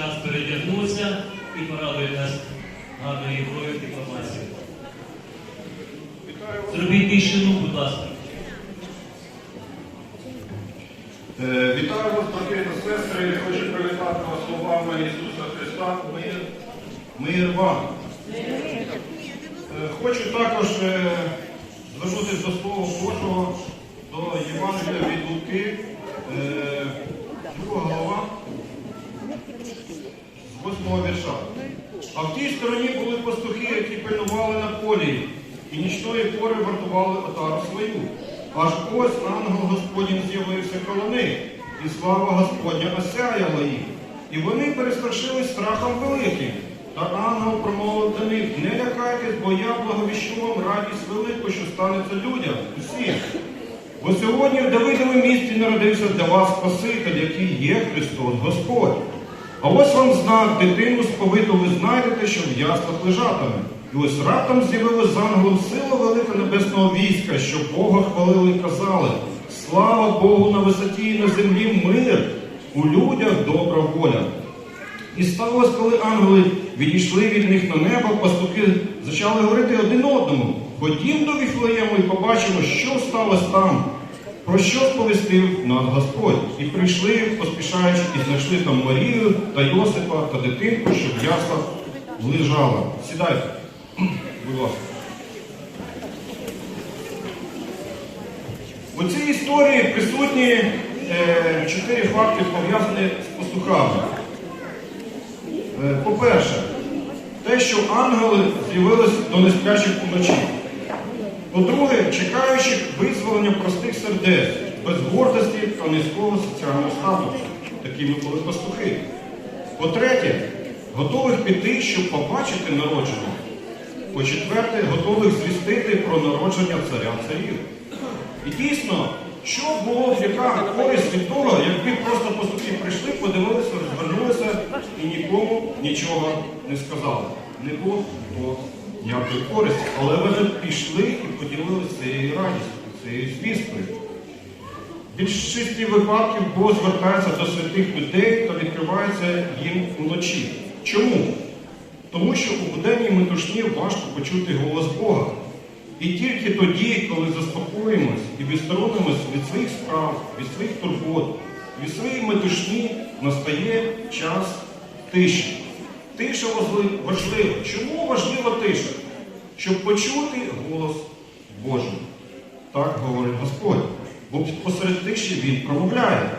час передягнутися і порадує нас гарною ігрою інформацією. Зробіть тишину, будь ласка. Е, Вітаю вас, брати та сестри. Хочу привітати вас словами Ісуса Христа. Мир, мир вам. Е, Хочу також е, звернутися до Слова Божого, до Євангелія від Луки, е, друга глава, з восьмого вірша. А в тій стороні були пастухи, які пильнували на полі, і нічної пори вартували отару свою. Аж ось ангел Господній з'явився коло них, і слава Господня осяяла їх. І вони перестрашились страхом великим. Та ангел промовив до них, не лякайтесь, бо я благовіщу вам радість велику, що станеться людям, усім. Бо сьогодні в Давидовому місті народився для вас Спаситель, який є Христос Господь. А ось вам знак, дитину сповиту ви знайдете, що в яслах лежатиме. І ось раптом з'явилась з ангелом сила велика небесного війська, що Бога хвалили і казали. Слава Богу на висоті і на землі мир, у людях добра воля. І сталося, коли ангели відійшли від них на небо, пастухи почали говорити один одному. Ходім до Віфлеєму і побачимо, що сталося там, про що сповістив нас Господь. І прийшли, поспішаючи, і знайшли там Марію та Йосипа та дитинку, що в яслах лежала. Сідайте, будь ласка. У цій історії присутні е, чотири факти, пов'язані з пастухами. Е, По-перше, те, що ангели з'явились до неспящих уночі. По-друге, чекаючих визволення простих сердець, без гордості та низького соціального статусу. Такими були пастухи. По-третє, готових піти, щоб побачити народження. По-четверте, готових звістити про народження царя царів. І дійсно, що було б яка користь від того, якби просто пастухи прийшли, подивилися, розвернулися і нікому нічого не сказали. Не було ніякої користі. Але вони пішли і поділилися цією радістю, цією звісткою. В більшості випадків Бог звертається до святих людей та відкривається їм вночі. Чому? Тому що у буденній метушні важко почути голос Бога. І тільки тоді, коли заспокоїмось і відсторонимось від своїх справ, від своїх турбот, від своєї метушні, настає час тиші. Тиша важлива. Чому важлива тиша? Щоб почути голос Божий. Так говорить Господь. Бо посеред тиші Він промовляє.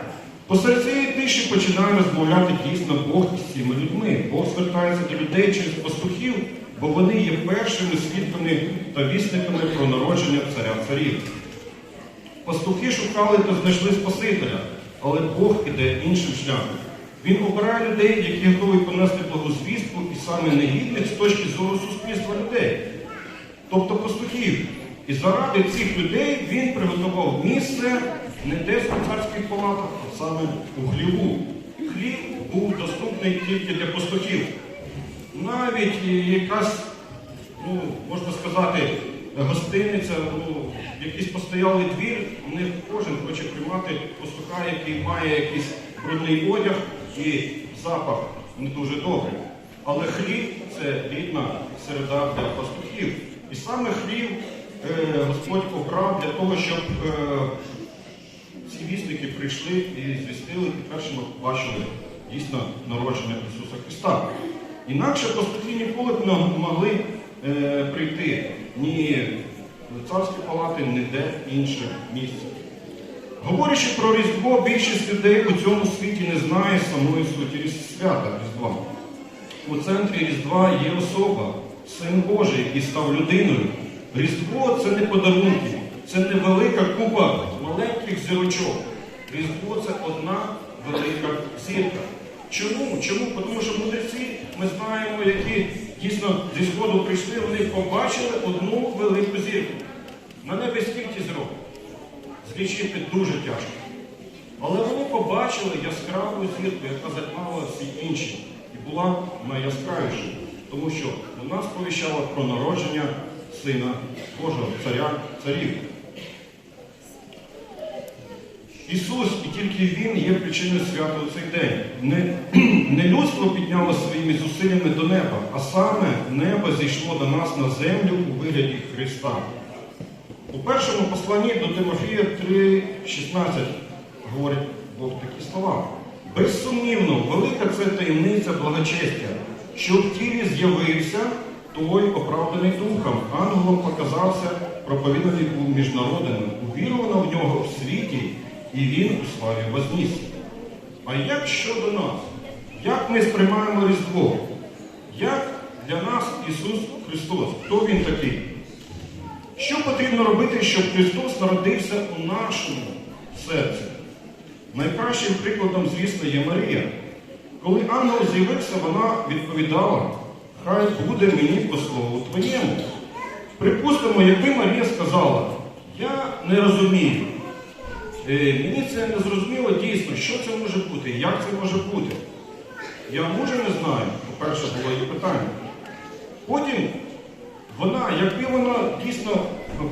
Посеред цієї тиші починає розмовляти дійсно Бог із цими людьми. Бог звертається до людей через пастухів, бо вони є першими свідками та вісниками про народження царя царів. Пастухи шукали та знайшли Спасителя, але Бог іде іншим шляхом. Він обирає людей, які готові понести благозвістку і саме негідних з точки зору суспільства людей, тобто пастухів. І заради цих людей він приготував місце не десь у царських палатах, а саме у хліву. Хліб був доступний тільки для пастухів. Навіть якась, ну, можна сказати, гостиниця, ну, якийсь постоялий двір, не кожен хоче приймати пастуха, який має якийсь брудний одяг і запах не дуже добрий. Але хліб це рідна середа для пастухів. І саме хліб е, Господь обрав для того, щоб е, ці вісники прийшли і звістили, і першими побачили дійсно народження Ісуса Христа. Інакше пастухи ніколи б не могли е, прийти ні в царські палати, ні де інше місце. Говорячи про Різдво, більшість людей у цьому світі не знає самої суті свята Різдва. У центрі Різдва є особа, Син Божий, який став людиною. Різдво це не подарунки, це не велика купа маленьких зірочок. Різдво це одна велика зірка. Чому? Чому? Тому що мудреці, ми знаємо, які дійсно зі сходу прийшли, вони побачили одну велику зірку. На небі скільки зірок? Злічити дуже тяжко. Але вони побачили яскраву зірку, яка затьмала всі інші, і була найяскравішою, тому що вона сповіщала про народження Сина Божого, царя царів. Ісус і тільки Він є причиною свята у цей день. Не, не людство підняло своїми зусиллями до неба, а саме небо зійшло до нас на землю у вигляді Христа. У першому посланні до Тимофія 3,16 говорить Бог такі слова. Безсумнівно, велика це таємниця благочестя, що в тілі з'явився той оправданий духом, ангелом показався, проповіданий був між народами, увірувано в нього в світі, і він у славі вознісся. А як щодо нас? Як ми сприймаємо Різдво? Як для нас Ісус Христос? Хто Він такий? Що потрібно робити, щоб Христос народився у нашому серці? Найкращим прикладом, звісно, є Марія. Коли ангел з'явився, вона відповідала, хай буде мені по слову твоєму. Припустимо, якби Марія сказала, я не розумію. Е, мені це не зрозуміло дійсно, що це може бути, як це може бути. Я може не знаю, по-перше, було її питання. Потім вона, якби вона дійсно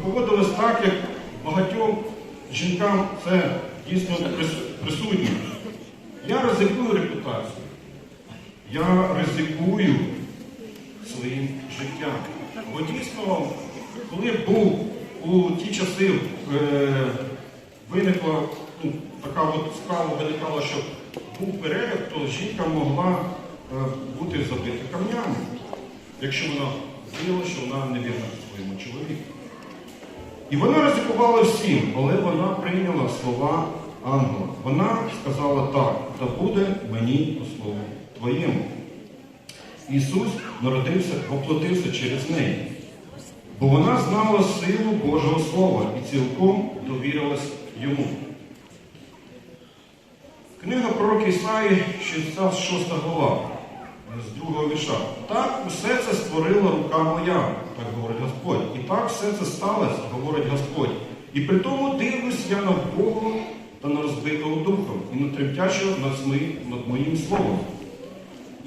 поводилась так, як багатьом жінкам це дійсно прис- присутнє, я ризикую репутацію. Я ризикую своїм життям. Бо дійсно, коли був у ті часи е, виникла ну, така от справа виникала, що був переляк, то жінка могла е, бути забита камнями, якщо вона виявила, що вона невірна своєму чоловіку. І вона ризикувала всім, але вона прийняла слова ангела. Вона сказала так, та буде мені по слову твоєму. Ісус народився, воплотився через неї. Бо вона знала силу Божого Слова і цілком довірилась йому. Книга пророка Ісаї, 66 глава, з другого вірша. Так усе це створила рука моя, так говорить Господь. І так все це сталося, говорить Господь. І при тому дивлюсь я на Бога та на розбитого духом, і на тремтячого над моїм, над моїм словом.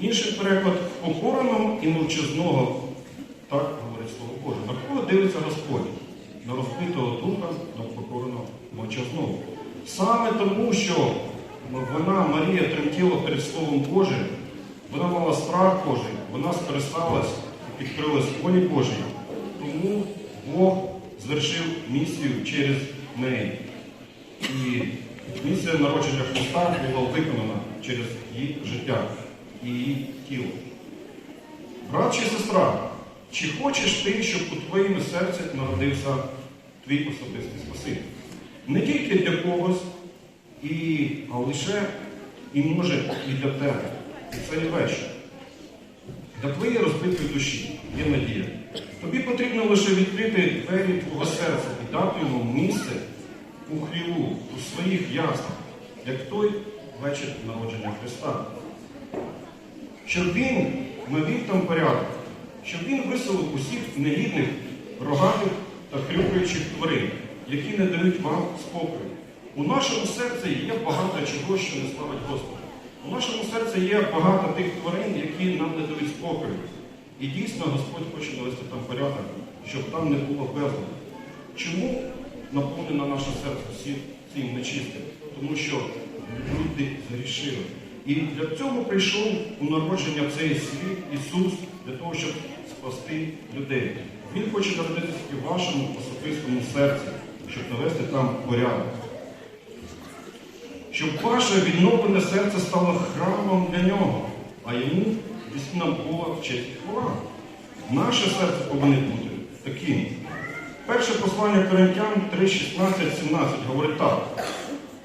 Інший переклад покореного і мовчазного, так говорить Слово Боже. На кого дивиться Господь? На розбитого духа, на покореного мовчазного. Саме тому, що вона, Марія, тремтіла перед Словом Божим, вона мала страх Божий, вона скористалась і підкрилась волі Божій. Тому Бог звершив місію через неї. І місія народження Христа була виконана через її життя і її тіло. Брат чи сестра, чи хочеш ти, щоб у твоєму серці народився твій особистий Спаситель? Не тільки для когось, і, а лише і може і для тебе. Вечір. Для твоєї розбитої душі є надія. Тобі потрібно лише відкрити двері твого серця і дати йому місце у хліву, у своїх яснах, як той вечір народження Христа. Щоб він навів там порядок, щоб він виселив усіх негідних, рогатих та хрюкаючих тварин, які не дають вам спокою. У нашому серці є багато чого, що не славить Господа. У нашому серці є багато тих тварин, які нам не дають спокою. І дійсно Господь хоче навести там порядок, щоб там не було безладу. Чому наповнено наше серце цим нечистим? Тому що люди згрішили. І для цього прийшов у народження цей світ Ісус для того, щоб спасти людей. Він хоче народитися і в вашому особистому серці, щоб навести там порядок. Щоб ваше відновлене серце стало храмом для нього, а йому дійсно була честь хвала. Наше серце повинно бути таким. Перше послання Коринтян 3, 16, 17 говорить так.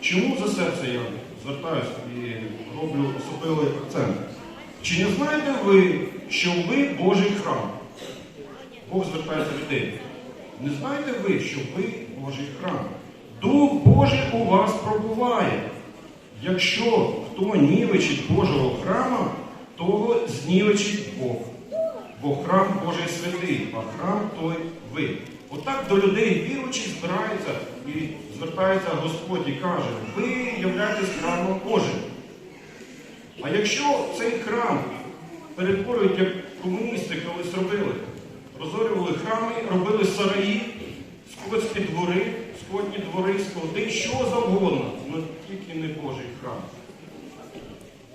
Чому за серце я звертаюся і роблю особливий акцент? Чи не знаєте ви, що ви Божий храм? Бог звертається людей. Не знаєте ви, що ви Божий храм? Дух Божий у вас пробуває. Якщо хто нівечить Божого храма, того знівечить Бог. Бо храм Божий святий, а храм той ви. Отак до людей віруючих збирається і звертається Господь і каже, ви являєтесь храмом Божим. А якщо цей храм перетворюють, як комуністи колись робили, розорювали храми, робили сараї, скотські двори, скотні двори, склади, що завгодно. але тільки не Божий храм.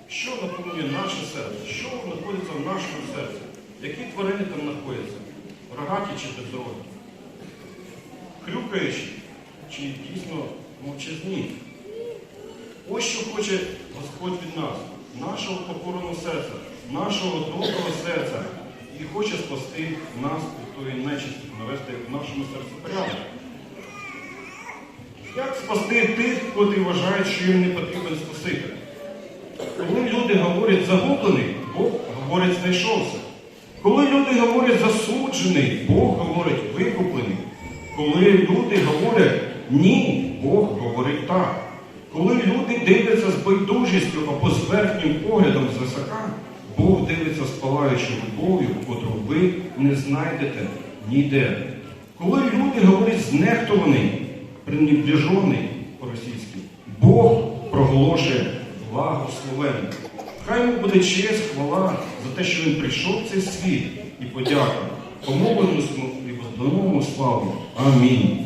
Що наповнює наше серце? Що знаходиться в нашому серці? Які тварини там знаходяться? Рогаті чи безрогі? Хрюкаючі чи дійсно мовчазні? Ось що хоче Господь від нас, нашого покореного серця, нашого доброго серця, і хоче спасти нас від тої нечисті, навести в нашому серці порядок. Як спасти тих, котрі вважають, що їм не потрібен Спаситель? Коли люди говорять загублений, Бог говорить знайшовся. Коли люди говорять засуджений, Бог говорить викуплений. Коли люди говорять ні, Бог говорить так. Коли люди дивляться з байдужістю або з верхнім поглядом з висока, Бог дивиться з палаючою любов'ю, котру ви не знайдете ніде. Коли люди говорять знехтований, пренебрежений по-російськи, Бог проголошує благословення. Хай йому буде честь, хвала за те, що він прийшов в цей світ і подяка. Помоленому і возданому славу. Амінь.